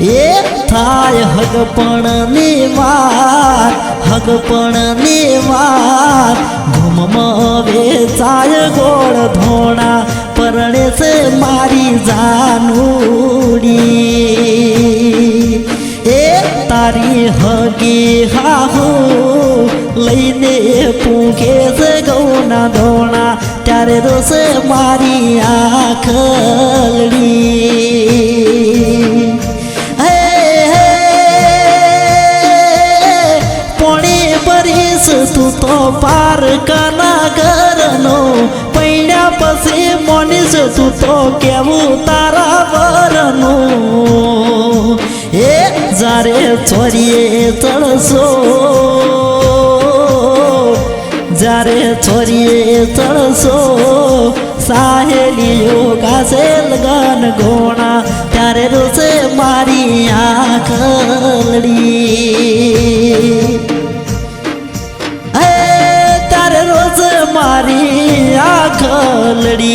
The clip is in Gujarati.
એ થાય હગપણની વાત હગપણની વાત ઘૂમમાં વેચાય ગોળ ધોણા પરણે છે મારી જાનુડી. એ તારી હગી હાહુ લઈને પૂંખે છે ગૌના ધોણા, ત્યારે રોશે મારી આખલડી ભરીશ તું તો પાર કના ઘરનો પૈડા પછી મોનીશ, તું તો કેવું તારા વરનું. એ જારે છોરીએ ચડશો. જ્યારે છોરીએ ચડશો. સાહેલીઓ કાશે લગન ગોણા, ત્યારે રોશે મારી આખલડી காலடி